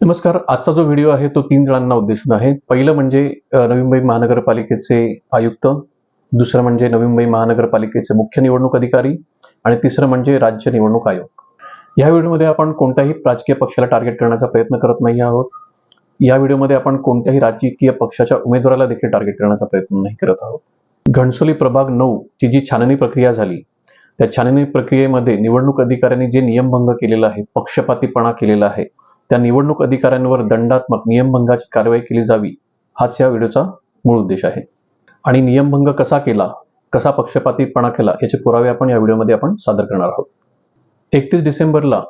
नमस्कार. आजचा जो व्हिडिओ आहे तो तीन जणांना उद्देशून आहे. पहिलं म्हणजे नवी मुंबई महानगरपालिकेचे आयुक्त. दुसरं म्हणजे नवी मुंबई महानगरपालिकेचे मुख्य निवडणूक अधिकारी. आणि तिसरं म्हणजे राज्य निवडणूक आयोग. या व्हिडिओमध्ये आपण कोणत्याही राजकीय पक्षाला टार्गेट करण्याचा प्रयत्न करत नाही आहोत. या व्हिडिओमध्ये आपण कोणत्याही राजकीय पक्षाच्या उमेदवाराला देखील टार्गेट करण्याचा प्रयत्न नाही करत आहोत. घणसोली प्रभाग नऊ ची जी छाननी प्रक्रिया झाली त्या छाननी प्रक्रियेमध्ये निवडणूक अधिकाऱ्यांनी जे नियमभंग केलेला आहे पक्षपातीपणा केलेला आहे त्या निवडणूक अधिकाऱ्यांवर दंडात्मक नियमभंगाची कारवाई केली जावी हाच या व्हिडिओचा मूळ उद्देश आहे. आणि नियमभंग कसा केला कसा पक्षपातीपणा केला याचे पुरावे आपण या व्हिडिओमध्ये आपण सादर करणार आहोत. एकतीस डिसेंबरला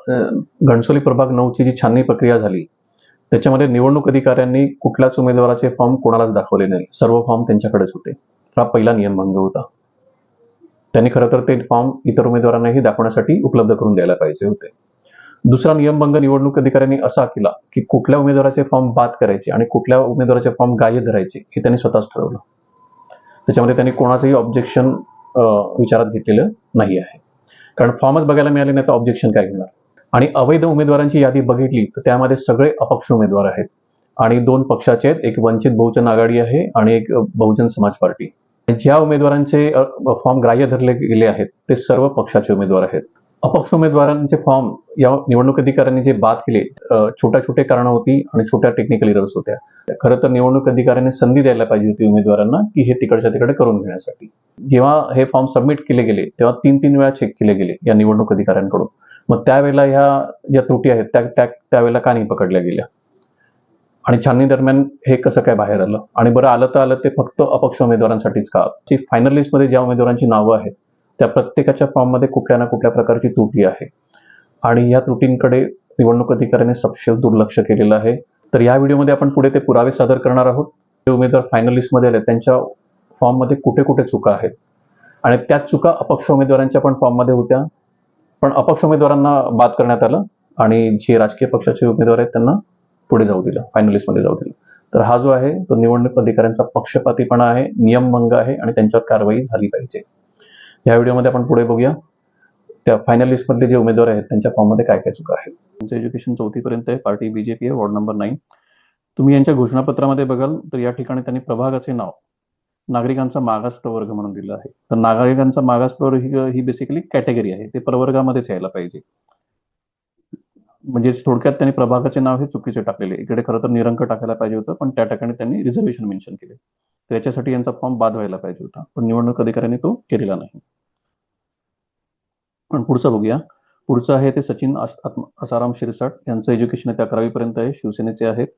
घणसोली प्रभाग नऊची जी छाननी प्रक्रिया झाली त्याच्यामध्ये निवडणूक अधिकाऱ्यांनी कुठल्याच उमेदवाराचे फॉर्म कोणालाच दाखवले नाही. सर्व फॉर्म त्यांच्याकडेच होते. हा पहिला नियमभंग होता. त्यांनी खरं तर ते फॉर्म इतर उमेदवारांनाही दाखवण्यासाठी उपलब्ध करून द्यायला पाहिजे होते. दुसरा नियमभंग निवडणूक अधिकाऱ्यांनी असा केला की कुठल्या उमेदवाराचे फॉर्म बाद करायचे आणि कुठल्या उमेदवाराचे फॉर्म गायब धरायचे हे त्यांनी स्वतःच ठरवलं. त्याच्यामध्ये त्यांनी कोणाचंही ऑब्जेक्शन विचारात घेतलेलं नाही आहे. कारण फॉर्मच बघायला मिळाले नाही तर ऑब्जेक्शन काय घेणार? आणि अवैध उमेदवारांची यादी बघितली तर त्यामध्ये सगळे अपक्ष उमेदवार आहेत. आणि दोन पक्षाचे आहेत एक वंचित बहुजन आघाडी आहे आणि एक बहुजन समाज पार्टी. ज्या उमेदवारांचे फॉर्म ग्राह्य धरले गेले आहेत ते सर्व पक्षाचे उमेदवार आहेत. अपक्ष उमेदवारांचे फॉर्म या निवडणूक अधिकाऱ्यांनी जे बाद केले छोट्या छोट्या छोटे कारणं होती आणि छोट्या टेक्निकल इरर्स होत्या. खरं तर निवडणूक अधिकाऱ्यांनी संधी द्यायला पाहिजे होती उमेदवारांना की हे तिकडच्या तिकडे करून घेण्यासाठी. जेव्हा हे फॉर्म सबमिट केले गेले तेव्हा तीन तीन वेळा चेक केले गेले या निवडणूक अधिकाऱ्यांकडून मग त्यावेळेला ह्या ज्या त्रुटी आहेत त्या त्या त्यावेळेला का नाही पकडल्या गेल्या? आणि छाननी दरम्यान हे कसं काय बाहेर आलं? आणि बरं आलं तर आलं ते फक्त अपक्ष उमेदवारांसाठीच का? ची फायनल लिस्टमध्ये ज्या उमेदवारांची नावं आहेत त्या प्रत्येकाच्या फॉर्ममध्ये कुठल्या ना कुठल्या प्रकारची त्रुटी आहे. आणि या त्रुटींकडे निवडणूक अधिकाऱ्याने सपशेल दुर्लक्ष केलेलं आहे. तर या व्हिडिओमध्ये आपण पुढे ते पुरावे सादर करणार आहोत. जे उमेदवार फायनलिस्टमध्ये आले त्यांच्या फॉर्ममध्ये कुठे कुठे चुका आहेत. आणि त्याच चुका अपक्ष उमेदवारांच्या पण फॉर्ममध्ये होत्या. पण अपक्ष उमेदवारांना बाद करण्यात आलं आणि जे राजकीय पक्षाचे उमेदवार आहेत त्यांना पुढे जाऊ दिलं फायनलिस्टमध्ये जाऊ दिलं. तर हा जो आहे तो निवडणूक अधिकाऱ्यांचा पक्षपातीपणा आहे नियमभंग आहे आणि त्यांच्यावर कारवाई झाली पाहिजे. या व्हिडिओमध्ये आपण पुढे बघूया. त्या फायनल लिस्टमधले जे उमेदवार आहेत त्यांच्या फॉर्ममध्ये काय काय चुका आहेत? त्यांचं एज्युकेशन चौथीपर्यंत आहे पार्टी बीजेपी आहे वॉर्ड नंबर नाईन तुम्ही यांच्या घोषणापत्रामध्ये बघाल तर या ठिकाणी त्यांनी प्रभागाचे नाव नागरिकांचा मागास प्रवर्ग म्हणून दिलं आहे. तर नागरिकांचा मागास प्रवर्ग ही ही बेसिकली कॅटेगरी आहे. ते प्रवर्गामध्येच यायला पाहिजे. म्हणजे थोडक्यात त्यांनी प्रभागाचे नाव हे चुकीचे टाकलेले इकडे खरं तर निरंक टाकायला पाहिजे होतं पण त्या ठिकाणी त्यांनी रिझर्वेशन मेन्शन केले. तर याच्यासाठी यांचा फॉर्म बाद व्हायला पाहिजे होता. पण निवडणूक अधिकाऱ्यांनी तो केलेला नाही. पण पुढचा बघूया. पुढचं आहे ते सचिन आसाराम शिरसाट. यांचं एज्युकेशन आहे ते अकरावीपर्यंत आहे. शिवसेनेचे आहेत.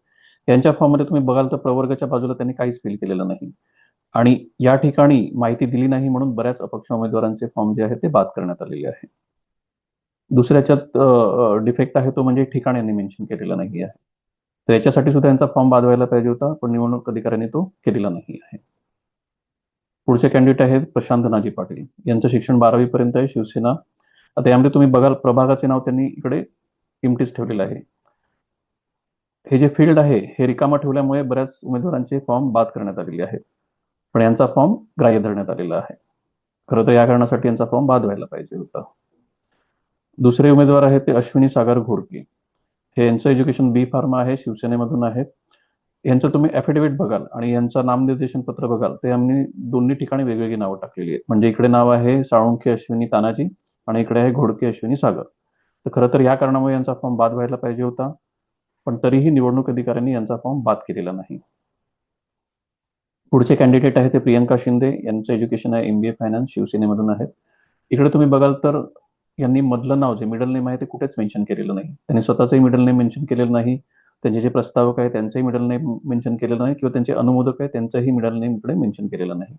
यांच्या फॉर्ममध्ये तुम्ही बघाल तर प्रवर्गाच्या बाजूला त्यांनी काहीच फिल केलेलं नाही. आणि या ठिकाणी माहिती दिली नाही म्हणून बऱ्याच अपक्ष उमेदवारांचे फॉर्म जे आहेत ते बाद करण्यात आलेले आहे. दुसऱ्याच्यात डिफेक्ट आहे तो म्हणजे ठिकाण यांनी मेन्शन केलेलं नाही आहे. तर याच्यासाठी सुद्धा यांचा फॉर्म बाद व्हायला पाहिजे होता पण निवडणूक अधिकाऱ्यांनी तो केलेला नाही आहे. पुढचे कॅन्डिडेट आहेत प्रशांत नाजी पाटील. यांचं शिक्षण बारावी पर्यंत आहे. शिवसेना आता यामध्ये तुम्ही बघाल प्रभागाचे नाव त्यांनी इकडे किमतीच ठेवलेलं आहे. हे जे फील्ड आहे हे रिकामा ठेवल्यामुळे बऱ्याच उमेदवारांचे फॉर्म बाद करण्यात आलेले आहेत. पण यांचा फॉर्म ग्राह्य धरण्यात आलेला आहे. खरं तर या कारणासाठी यांचा फॉर्म बाद व्हायला पाहिजे होता. दुसरे उमेदवार आहेत ते अश्विनी सागर घोडके हे यांचं एज्युकेशन बी फार्मा आहे शिवसेनेमधून आहेत. यांचं तुम्ही ऍफिडेव्हिट बघाल आणि यांचं नामनिर्देशन पत्र बघाल ते आम्ही दोन्ही ठिकाणी वेगवेगळी नावं टाकलेली आहेत. म्हणजे इकडे नाव आहे साळुंखे अश्विनी तानाजी. आणि इकडे आहे घोडके अश्विनी सागर. तर खरं तर या कारणामुळे यांचा फॉर्म बाद व्हायला पाहिजे होता. पण तरीही निवडणूक अधिकाऱ्यांनी यांचा फॉर्म बाद केलेला नाही. पुढचे कॅन्डिडेट आहे ते प्रियंका शिंदे. यांचं एज्युकेशन आहे एमबीए फायनान्स शिवसेनेमधून आहेत. इकडे तुम्ही बघाल तर यांनी मधलं नाव जे मिडल नेम आहे ते कुठेच मेन्शन केलेलं नाही. त्यांनी स्वतःचंही मिडल नेम मेन्शन केलेलं नाही. त्यांचे जे प्रस्तावक आहे त्यांचंही मिडल नेम मेन्शन केलेलं नाही. किंवा त्यांचे अनुमोदक आहे त्यांचंही मिडल नेम इकडे मेन्शन केलेलं नाही.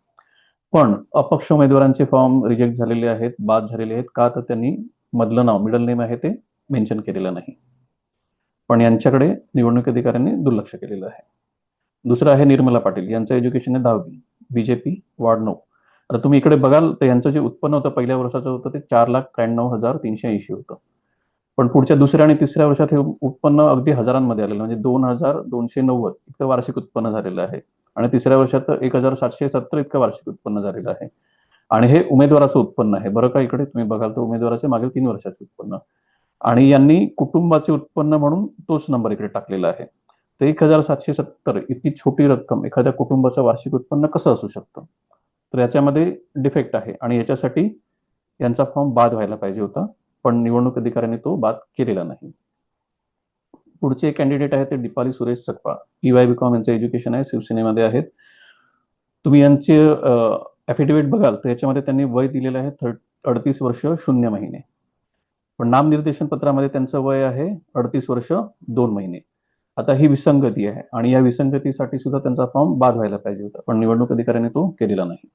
पण अपक्ष उमेदवारांचे फॉर्म रिजेक्ट झालेले आहेत बाद झालेले आहेत. का तर त्यांनी मधलं नाव मिडल नेम आहे ते मेन्शन केलेलं नाही. पण यांच्याकडे निवडणूक अधिकाऱ्यांनी दुर्लक्ष केलेलं आहे. दुसरं आहे निर्मला पाटील. यांचं एज्युकेशन आहे दहावी. बीजेपी वार्ड नऊ. आता तुम्ही इकडे बघाल तर यांचं जे उत्पन्न होतं पहिल्या वर्षाचं होतं ते चार लाख त्र्याण्णव हजार तीनशे ऐंशी होतं. पण पुढच्या दुसऱ्या आणि तिसऱ्या वर्षात हे उत्पन्न अगदी हजारांमध्ये आलेलं म्हणजे दोन हजार दोनशे नव्वद इतकं वार्षिक उत्पन्न झालेलं आहे. आणि तिसऱ्या वर्षात एक हजार सातशे सत्तर इतकं वार्षिक उत्पन्न झालेलं आहे. आणि हे उमेदवाराचं उत्पन्न आहे. बरं का इकडे? तुम्ही बघाल तर उमेदवाराचे मागील तीन वर्षाचे उत्पन्न. आणि यांनी कुटुंबाचे उत्पन्न म्हणून तोच नंबर इकडे टाकलेला आहे. तर एक हजार सातशे सत्तर इतकी छोटी रक्कम एखाद्या कुटुंबाचं वार्षिक उत्पन्न कसं असू शकतं? तर याच्यामध्ये डिफेक्ट आहे. आणि याच्यासाठी यांचा फॉर्म बाद व्हायला पाहिजे होता. पण निवडणूक अधिकाऱ्यांनी तो बाद केलेला नाही. पुढचे कॅन्डिडेट आहेत ते Deepali Suresh Sakpal E Y B com यांचं एज्युकेशन आहे शिवसेनेमध्ये आहेत. तुम्ही यांचे ॲफिडेव्हिट बघाल तर याच्यामध्ये त्यांनी वय दिलेलं आहे थर्ट अडतीस वर्ष शून्य महिने. पण नामनिर्देशन पत्रामध्ये त्यांचं वय आहे अडतीस वर्ष दोन महिने. आता ही विसंगती आहे आणि या विसंगतीसाठी सुद्धा त्यांचा फॉर्म बाद व्हायला पाहिजे होता पण निवडणूक अधिकाऱ्याने तो केलेला नाही.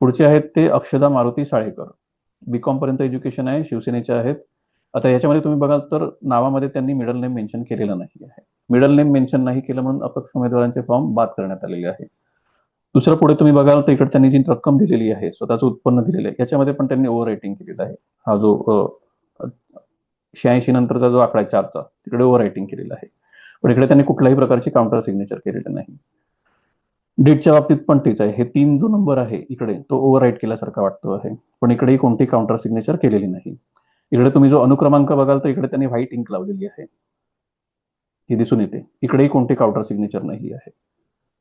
पुढचे आहेत ते अक्षदा मारुती साळेकर. बीकॉम पर्यंत एज्युकेशन आहे शिवसेनेचे आहेत. आता याच्यामध्ये तुम्ही बघाल तर नावामध्ये त्यांनी मिडल नेम मेन्शन केलेलं नाही आहे. मिडल नेम मेन्शन नाही केलं म्हणून अपक्ष उमेदवारांचे फॉर्म बाद करण्यात आलेले आहे. दुसरं पुढे तुम्ही बघाल तर इकडे त्यांनी जी रक्कम दिलेली आहे स्वतःचं उत्पन्न दिलेलं आहे याच्यामध्ये पण त्यांनी ओव्हर रेटिंग केलेलं आहे. हा जो शहाऐंशी नंतरचा जो आकडा आहे चारचा तिकडे ओव्हर रायटिंग केलेला आहे. पण इकडे त्यांनी कुठल्याही प्रकारची काउंटर सिग्नेचर केलेलं नाही. डेटच्या बाबतीत पण तेच आहे. हे तीन जो नंबर आहे इकडे तो ओव्हर राईट केल्यासारखा वाटतो आहे. पण इकडेही कोणती काउंटर सिग्नेचर केलेली नाही. इकडे तुम्ही जो अनुक्रमांक बघाल तर इकडे त्यांनी व्हाईट इंक लावलेली आहे. ही दिसून येते. इकडेही कोणते काउंटर सिग्नेचर नाही आहे.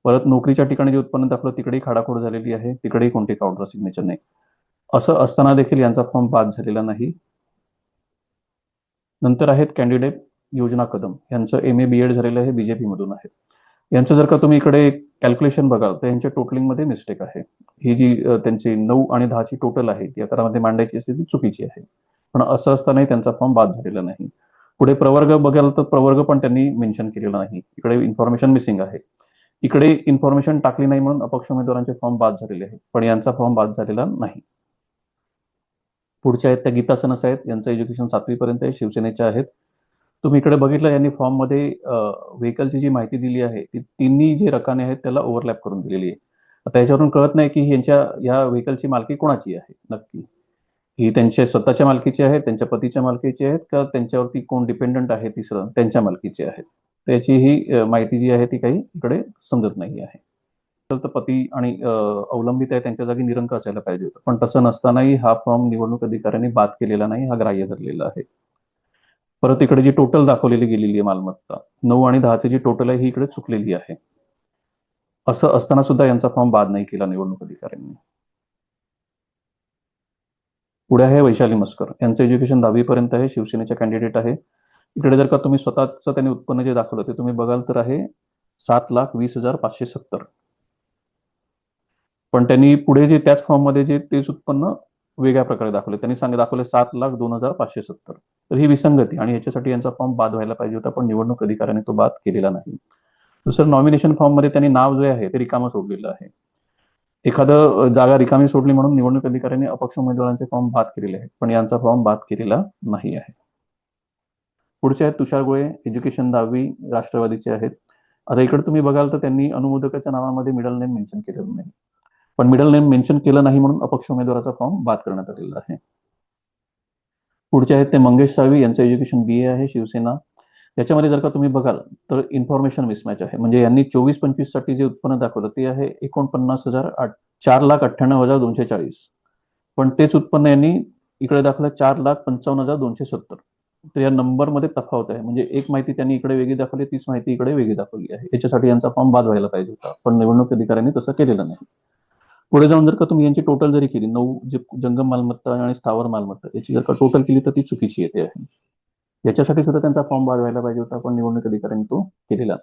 परत नोकरीच्या ठिकाणी जे उत्पन्न दाखवलं तिकडेही खाडाखोड झालेली आहे. तिकडेही कोणते काउंटर सिग्नेचर नाही. असं असताना देखील यांचा फॉर्म बाद झालेला नाही. नंतर आहेत कॅन्डिडेट योजना कदम. यांचं एम ए बी एड झालेलं आहे बीजेपी मधून आहे. यांचं जर का तुम्ही इकडे कॅल्क्युलेशन बघाल तर यांच्या टोटलिंगमध्ये मिस्टेक आहे. ही जी त्यांची नऊ आणि दहाची टोटल आहे ती अकरामध्ये मांडायची असते ती चुकीची आहे. पण असं असतानाही त्यांचा फॉर्म बाद झालेला नाही. पुढे प्रवर्ग बघाल तर प्रवर्ग पण त्यांनी मेन्शन केलेला नाही. इकडे इन्फॉर्मेशन मिसिंग आहे. इकडे इन्फॉर्मेशन टाकली नाही म्हणून अपक्ष उमेदवारांचे फॉर्म बाद झालेले आहेत. पण यांचा फॉर्म बाद झालेला नाही. पुढच्या आहेत त्या गीता सनस आहेत. यांचं एज्युकेशन सातवी पर्यंत आहे. शिवसेनेच्या आहेत. तुम्ही इकडे बघितलं यांनी फॉर्ममध्ये व्हेकलची जी माहिती दिली आहे ती तिन्ही जे रकाने आहेत त्याला ओव्हरलॅप करून दिलेली आहे. आता याच्यावरून कळत नाही की यांच्या या व्हेकलची मालकी कोणाची आहे नक्की. ही त्यांच्या स्वतःच्या मालकीची आहे त्यांच्या पतीच्या मालकीची आहेत का त्यांच्यावरती कोण डिपेंडंट आहे तिसरं त्यांच्या मालकीची आहेत? त्याची ही माहिती जी आहे ती काही इकडे समजत नाही आहे. तर पती आणि अवलंबित आहे त्यांच्या जागी निरंक असायला पाहिजे होतं. पण तसं नसतानाही हा फॉर्म निवडणूक अधिकाऱ्यांनी बाद केलेला नाही हा ग्राह्य धरलेला आहे. परत इकडे जी टोटल दाखवलेली गेलेली आहे मालमत्ता नऊ आणि दहाची जी टोटल आहे ही इकडे चुकलेली आहे. असं असताना सुद्धा यांचा फॉर्म बाद नाही केला निवडणूक अधिकाऱ्यांनी. पुढे आहे वैशाली मस्कर. यांचं एज्युकेशन दहावीपर्यंत आहे शिवसेनेचे कॅन्डिडेट आहे. इकडे जर का तुम्ही स्वतःचं त्यांनी उत्पन्न जे दाखवलं ते तुम्ही बघाल तर आहे सात लाख वीस हजार पाचशे सत्तर. पण त्यांनी पुढे जे त्याच फॉर्ममध्ये जे तेच उत्पन्न वेगळ्या प्रकारे दाखवले. त्यांनी सांग दाखवले सात लाख दोन हजार पाचशे सत्तर. तर ही विसंगती आणि याच्यासाठी यांचा फॉर्म बाद व्हायला पाहिजे होता पण निवडणूक अधिकाऱ्याने तो बाद केलेला नाही. दुसरं नॉमिनेशन फॉर्ममध्ये त्यांनी नाव जे आहे ते रिकामं सोडलेलं आहे. एखादं जागा रिकामी सोडली म्हणून निवडणूक अधिकाऱ्यांनी अपक्ष उमेदवारांचे फॉर्म बाद केलेले आहेत पण यांचा फॉर्म बाद केलेला नाही आहे. पुढचे आहेत तुषार गोळे एज्युकेशन दहावी राष्ट्रवादीचे आहेत. आता इकडे तुम्ही बघाल तर त्यांनी अनुमोदकाच्या नावामध्ये मिडल नेम मेन्शन केलेलं नाही. पण मिडल नेम मेन्शन केलं नाही म्हणून अपक्ष उमेदवाराचा फॉर्म बाद करण्यात आलेला आहे. पुढचे आहेत ते मंगेश साळवी यांचं एज्युकेशन बी ए आहे शिवसेना. याच्यामध्ये जर का तुम्ही बघाल तर इन्फॉर्मेशन मिसमॅच आहे. म्हणजे यांनी चोवीस पंचवीससाठी जे उत्पन्न दाखवलं ते आहे एकोणपन्नास हजार आठ चार लाख अठ्ठ्याण्णव हजार दोनशे चाळीस. पण तेच उत्पन्न यांनी इकडे दाखवलं चार लाख पंचावन्न हजार दोनशे सत्तर. तर या नंबरमध्ये तफावत आहे. म्हणजे एक माहिती त्यांनी इकडे वेगळी दाखवली तीच माहिती इकडे वेगळी दाखवली आहे. याच्यासाठी यांचा फॉर्म बाद व्हायला पाहिजे होता. पण निवडणूक अधिकाऱ्यांनी तसं केलेलं नाही. पुढे जाऊन जर का तुम्ही यांची टोटल जरी केली नऊ जे जंगम मालमत्ता आणि स्थावर मालमत्ता याची जर का टोटल केली तर ती चुकीची येते आहे. याच्यासाठी सुद्धा त्यांचा फॉर्म बाद व्हायला पाहिजे होता. पण निवडणूक अधिकाऱ्यांनी तो केलेला.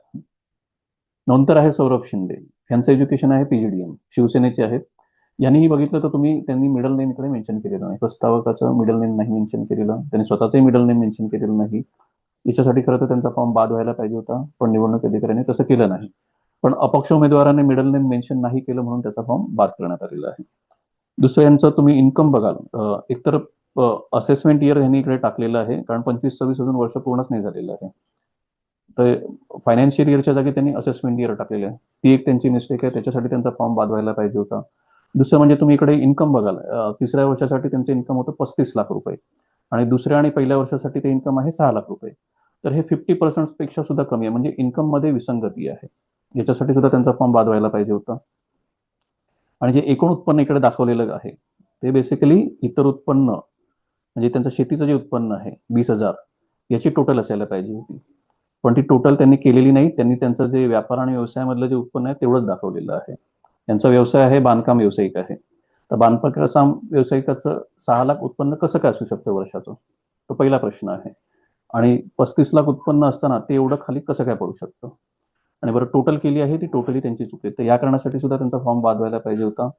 नंतर आहे सौरभ शिंदे. यांचं एज्युकेशन आहे पीजीडीएम शिवसेनेचे आहेत. यांनीही बघितलं तर तुम्ही त्यांनी मिडल नेम इकडे मेन्शन केलेलं नाही. प्रस्तावकाचं मिडल नेम नाही मेन्शन केलेलं. त्यांनी स्वतःचंही मिडल नेम मेन्शन केलेलं नाही. याच्यासाठी खरं तर त्यांचा फॉर्म बाद व्हायला पाहिजे होता. पण निवडणूक अधिकाऱ्यांनी तसं केलं नाही. पण अपक्ष उमेदवाराने मिडल नेम मेन्शन नाही केलं म्हणून त्याचा फॉर्म बाद करण्यात आलेला आहे. दुसरं यांचं तुम्ही इन्कम बघाल. एकतर असेसमेंट इयर यांनी इकडे टाकलेलं आहे कारण पंचवीस सव्वीस अजून वर्ष पूर्णच नाही झालेलं आहे. तर फायनान्शियल इयरच्या जागी त्यांनी असेसमेंट इयर टाकलेलं आहे. ती एक त्यांची मिस्टेक आहे त्याच्यासाठी त्यांचा फॉर्म बाद व्हायला पाहिजे होता. दुसरं म्हणजे तुम्ही इकडे इन्कम बघाल. तिसऱ्या वर्षासाठी त्यांचं इन्कम होतं पस्तीस लाख रुपये. आणि दुसऱ्या आणि पहिल्या वर्षासाठी ते इन्कम आहे सहा लाख रुपये. तर हे फिफ्टी पर्सेंटपेक्षा सुद्धा कमी आहे. म्हणजे इन्कममध्ये विसंगती आहे. याच्यासाठी सुद्धा त्यांचा फॉर्म बाद व्हायला पाहिजे होता. आणि जे एकूण उत्पन्न इकडे दाखवलेलं आहे ते बेसिकली इतर उत्पन्न म्हणजे त्यांचं शेतीचं जे उत्पन्न आहे वीस हजार याची टोटल असायला पाहिजे होती. पण ती टोटल त्यांनी केलेली नाही त्यांनी त्यांचं जे व्यापार आणि व्यवसायामधलं जे उत्पन्न आहे तेवढंच दाखवलेलं आहे. त्यांचा व्यवसाय आहे बांधकाम व्यावसायिक आहे. तर बांधकाम व्यावसायिकाचं सहा लाख उत्पन्न कसं काय असू शकतं वर्षाचं? तो पहिला प्रश्न आहे. आणि पस्तीस लाख उत्पन्न असताना ते एवढं खाली कसं काय पडू शकतं? आणि बरं टोटल केली आहे ती टोटली त्यांची चुकी तर या कारणासाठी सुद्धा त्यांचा फॉर्म बाद व्हायला पाहिजे होता.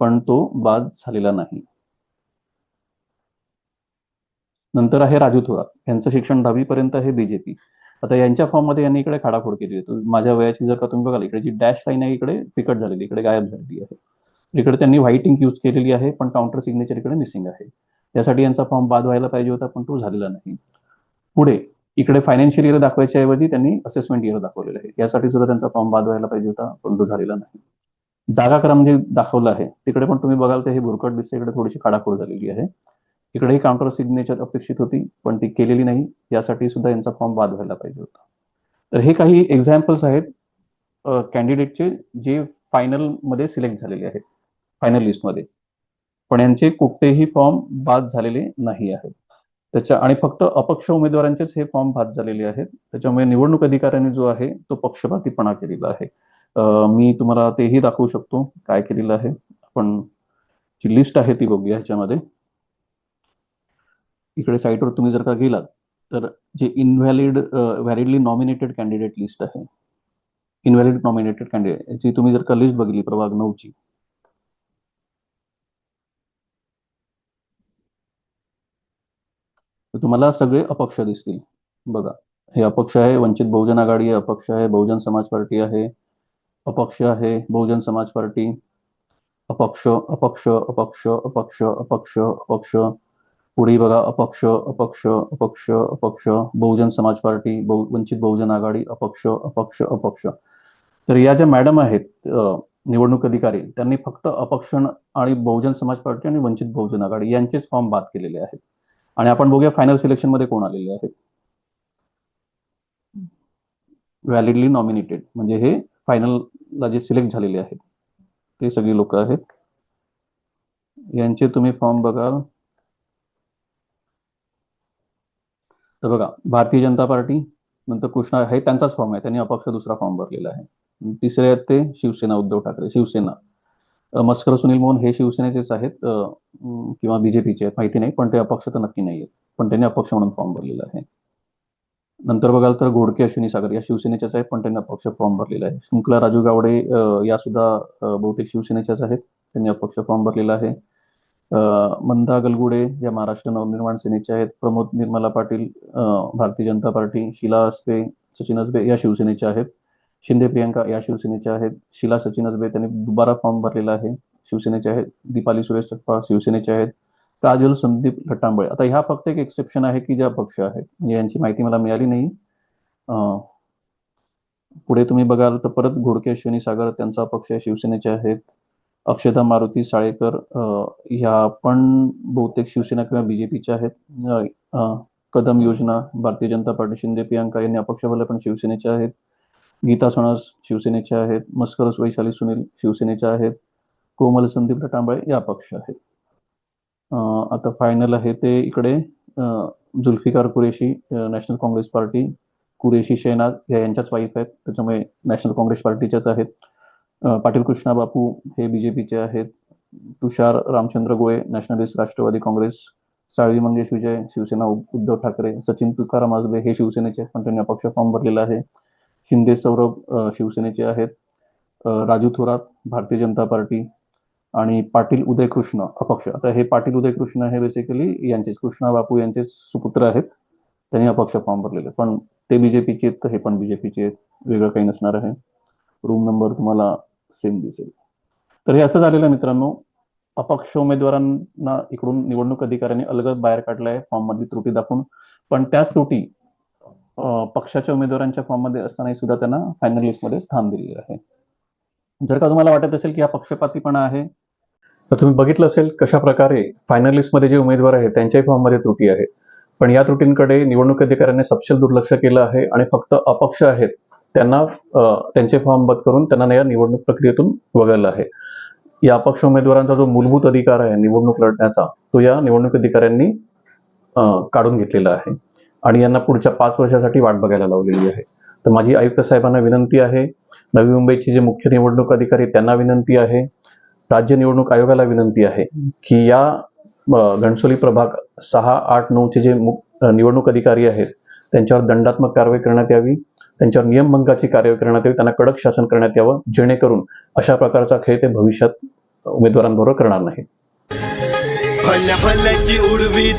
पण तो बाद झालेला नाही. नंतर आहे राजू थोरात. यांचं शिक्षण दहावीपर्यंत आहे बीजेपी आता यांच्या फॉर्ममध्ये यांनी इकडे खाडाखोड केली होती माझ्या वयाची जर का तुम्ही बघाल इकडे जी डॅश लाईन आहे इकडे फिकट झालेली इकडे गायब झालेली आहे. इकडे त्यांनी व्हाईट इंक यूज केलेली आहे पण काउंटर सिग्नेचर इकडे मिसिंग आहे. त्यासाठी यांचा फॉर्म बाद व्हायला पाहिजे होता पण तो झालेला नाही. पुढे इकडे फायनान्शियल इयर दाखवायच्या ऐवजी त्यांनी असेसमेंट इयर दाखवलेलं आहे. यासाठी सुद्धा त्यांचा फॉर्म बाद व्हायला पाहिजे होता पण तो झालेला नाही. जागा क्रम जे दाखवलं आहे तिकडे पण तुम्ही बघाल तर हे भुरकट दिसते इकडे थोडीशी खाडाखोड झालेली आहे. इकडेही काउंटर सिग्नेचर अपेक्षित होती पण ती केलेली नाही. यासाठी सुद्धा यांचा फॉर्म बाद व्हायला पाहिजे होता. तर हे काही एक्झाम्पल्स आहेत. कॅन्डिडेटचे जे फायनलमध्ये सिलेक्ट झालेले आहेत. फायनल लिस्टमध्ये पण यांचे कुठलेही फॉर्म बाद झालेले नाही आहेत. त्याच्या आणि फक्त अपक्ष उमेदवारांचेच हे फॉर्म बाद झालेले आहेत. त्याच्यामुळे निवडणूक अधिकाऱ्यांनी जो आहे तो पक्षपातीपणा केलेला आहे. मी तुम्हाला तेही दाखवू शकतो काय केलेलं आहे. आपण जी लिस्ट आहे ती बघूया ह्याच्यामध्ये. इकडे साईटवर तुम्ही जर का गेलात तर जे invalid validly nominated candidate list आहे इनव्हॅलिड नॉमिनेटेड कॅन्डिडेट याची तुम्ही जर का लिस्ट बघितली प्रभाग नऊची. तर तुम्हाला सगळे अपक्ष दिसतील. बघा हे अपक्ष आहे वंचित बहुजन आघाडी आहे अपक्ष आहे बहुजन समाज पार्टी आहे अपक्ष आहे बहुजन समाज पार्टी अपक्ष अपक्ष अपक्ष अपक्ष अपक्ष अपक्ष पुढे बघा अपक्ष अपक्ष अपक्ष अपक्ष बहुजन समाज पार्टी बहु वंचित बहुजन आघाडी अपक्ष अपक्ष अपक्ष. तर या ज्या मॅडम आहेत निवडणूक अधिकारी त्यांनी फक्त अपक्ष आणि बहुजन समाज पार्टी आणि वंचित बहुजन आघाडी यांचेच फॉर्म बाद केलेले आहेत. आणि आपण बघूया फायनल सिलेक्शनमध्ये कोण आलेले आहेत. व्हॅलिडली नॉमिनेटेड म्हणजे हे फायनलला जे सिलेक्ट झालेले आहेत ते सगळी लोक आहेत. यांचे तुम्ही फॉर्म बघाल. तर बघा भारतीय जनता पार्टी नंतर कृष्णा हे त्यांचाच फॉर्म आहे. त्यांनी अपक्ष दुसरा फॉर्म भरलेला आहे. तिसरे आहेत ते शिवसेना उद्धव ठाकरे शिवसेना. मस्कर सुनील मोहन हे शिवसेनेचेच आहेत. किंवा बीजेपीचे आहेत माहिती नाही पण ते अपक्ष तर नक्की नाही आहेत पण त्यांनी अपक्ष म्हणून फॉर्म भरलेला आहे. नंतर बघाल तर घोडके अश्विनी सागर या शिवसेनेच्याच आहेत पण त्यांनी अपक्ष फॉर्म भरलेला आहे. शृंखला राजू गावडे या सुद्धा बहुतेक शिवसेनेच्याच आहेत. त्यांनी अपक्ष फॉर्म भरलेला आहे. मंदा गलगुडे या महाराष्ट्र नवनिर्माण सेनेच्या आहेत. प्रमोद निर्मला पाटील भारतीय जनता पार्टी शिला असबे सचिन असबे या शिवसेनेच्या आहेत. शिंदे प्रियंका या शिवसेनेच्या आहेत. शिला सचिन असबे त्यांनी दुबारा फॉर्म भरलेला आहे. शिवसेनेचे आहेत. दीपाली सुरेश चक्पा शिवसेनेचे आहेत. काजल संदीप लटांबळे. आता ह्या फक्त एक एक्सेप्शन आहे की ज्या पक्ष आहेत. म्हणजे यांची माहिती मला मिळाली नाही. पुढे तुम्ही बघाल तर परत घोडके अश्विनी सागर त्यांचा पक्ष शिवसेनेचे आहेत. अक्षता मारुती साळेकर ह्या पण बहुतेक शिवसेना किंवा बीजेपीच्या आहेत. कदम योजना भारतीय जनता पार्टी शिंदे प्रियांका यांनी अपक्ष भरले पण शिवसेनेच्या आहेत. गीता सणस शिवसेनेच्या आहेत. मस्करस वैशाली सुनील शिवसेनेच्या आहेत. कोमल संदीप लटांबळे या पक्ष आहेत. आता फायनल आहे ते इकडे. Zulfikar Qureshi national Congress party Qureshi Shenaz या यांच्याच वाईफ आहेत. त्याच्यामुळे नॅशनल काँग्रेस पार्टीच्याच आहेत. पाटील कृष्णा बापू हे बीजेपीचे आहेत. तुषार रामचंद्र गोळे नॅशनलिस्ट राष्ट्रवादी काँग्रेस साळवी मंगेश विजय शिवसेना उद्धव ठाकरे सचिन तुकाराम आजबे हे शिवसेनेचे आहेत, पण त्यांनी अपक्ष फॉर्म भरलेला आहे. शिंदे सौरभ शिवसेनेचे आहेत. राजू थोरात भारतीय जनता पार्टी आणि पाटील उदय कृष्ण अपक्ष. आता हे पाटील उदय कृष्ण हे बेसिकली यांचेच कृष्णा बापू यांचेच सुपुत्र आहेत. त्यांनी अपक्ष फॉर्म भरलेले पण ते बीजेपीचे आहेत तर हे पण बीजेपीचे आहेत. वेगळं काही नसणार आहे. रूम नंबर तुम्हाला सेम दिसेल तर हे असं झालेलं आहे मित्रांनो. अपक्ष उमेदवारांना इकडून निवडणूक अधिकाऱ्यांनी अलगद बाहेर काढलाय फॉर्म मधली त्रुटी दाखवून. पण त्याच त्रुटी पक्षाच्या उमेदवारांच्या फॉर्ममध्ये असतानाही सुद्धा त्यांना फायनल लिस्टमध्ये स्थान दिलेलं आहे. जर का तुम्हाला वाटत असेल की हा पक्षपातीपणा आहे तर तुम्ही बघितलं असेल कशा प्रकारे फायनलिस्टमध्ये जे उमेदवार आहेत त्यांच्याही फॉर्ममध्ये त्रुटी आहे. पण या त्रुटींकडे निवडणूक अधिकाऱ्यांनी सपशेल दुर्लक्ष केलं आहे आणि फक्त अपक्ष आहेत त्यांना त्यांचे फॉर्म बद करून त्यांना या निवडणूक प्रक्रियेतून वगळलं आहे. या अपक्ष उमेदवारांचा जो मूलभूत अधिकार आहे निवडणूक लढण्याचा तो या निवडणूक अधिकाऱ्यांनी काढून घेतलेला आहे. आणि यांना पुढच्या पाच वर्षासाठी वाट बघायला लावलेली आहे. तर माझी आयुक्त साहेबांना विनंती आहे. नवी मुंबईचे जे मुख्य निवडणूक अधिकारी त्यांना विनंती आहे. राज्य निवडणूक आयोगाला विनंती आहे की या घणसोली प्रभाग सहा आठ नऊचे जे निवडणूक अधिकारी आहेत त्यांच्यावर दंडात्मक कारवाई करण्यात यावी. त्यांच्यावर नियमभंगाची कारवाई करण्यात यावी त्यांना कडक शासन करण्यात यावं जेणेकरून अशा प्रकारचा खेळ ते भविष्यात उमेदवारांबरोबर करणार नाही पुत्रांची उडवी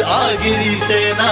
आगिरी सेना.